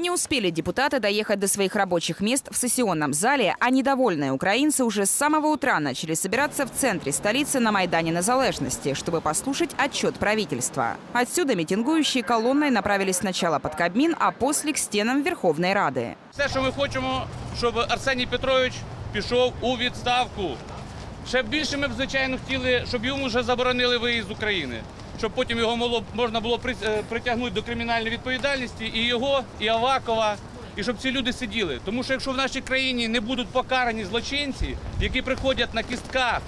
Не успели депутаты доехать до своих рабочих мест в сессионном зале, а недовольные украинцы уже с самого утра начали собираться в центре столицы на Майдане Незалежности, чтобы послушать отчет правительства. Отсюда митингующие колонной направились сначала под Кабмин, а после к стенам Верховной Рады. Все, що ми хочемо, щоб Арсеній Петрович пішов у відставку. Ще більше ми б, звичайно, хотіли, щоб йому вже заборонили виїзд з України, Щоб потім його можна було е, притягнути до кримінальної відповідальності і його, і Авакова, і щоб ці люди сиділи. Тому що якщо в нашій країні не будуть покарані злочинці, які приходять на кістках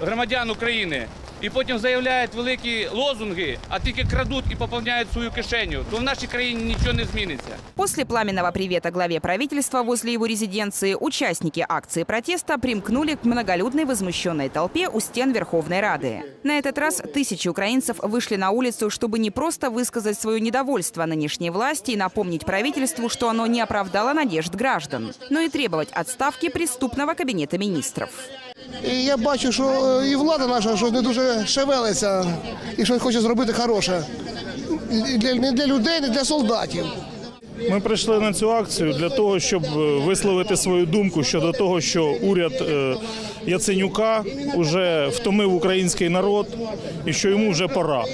громадян України і потім заявляють великі лозунги, а тільки крадуть і поповняють свою кишеню, то в нашій країні нічого не зміниться. После пламенного привета главе правительства возле его резиденции участники акции протеста примкнули к многолюдной возмущенной толпе у стен Верховной Рады. На этот раз тысячи украинцев вышли на улицу, чтобы не просто высказать свое недовольство нынешней власти и напомнить правительству, что оно не оправдало надежд граждан, но и требовать отставки преступного кабинета министров. І я бачу, що е, і влада наша що не дуже шевелиться і щось хоче зробити хороше. І для, не для людей, не для солдатів. Ми прийшли на цю акцію для того, щоб е, висловити свою думку щодо того, що уряд е, Яценюка вже втомив український народ і що йому вже пора.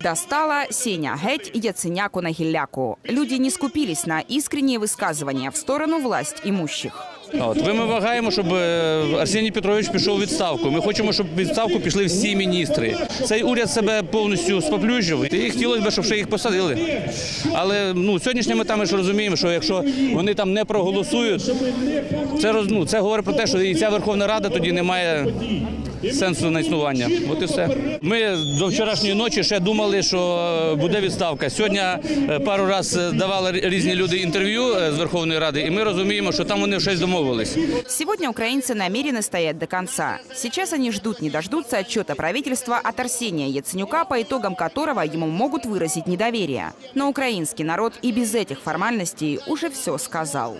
Достала Сеня Геть Яценяку на гілляку. Люди не скупились на искренние высказывания в сторону власть имущих. От ми вимагаємо, щоб е, Арсеній Петрович пішов у відставку. Ми хочемо, щоб у відставку пішли всі міністри. Цей уряд себе повністю споплюжив. І хотілося б, щоб ще їх посадили. Але ну сьогоднішніми ми ж розуміємо, що якщо вони там не проголосують, це ну, це говорить про те, що і ця Верховна Рада тоді не має сенсу на існування. От і все. Ми до вчорашньої ночі ще думали, що буде відставка. Сьогодні е, пару разів давали різні люди інтерв'ю е, з Верховної Ради, і ми розуміємо, що там вони щось домовились. Сегодня украинцы намерены стоять до конца. Сейчас они ждут не дождутся отчета правительства от Арсения Яценюка, по итогам которого ему могут выразить недоверие. Но украинский народ и без этих формальностей уже все сказал.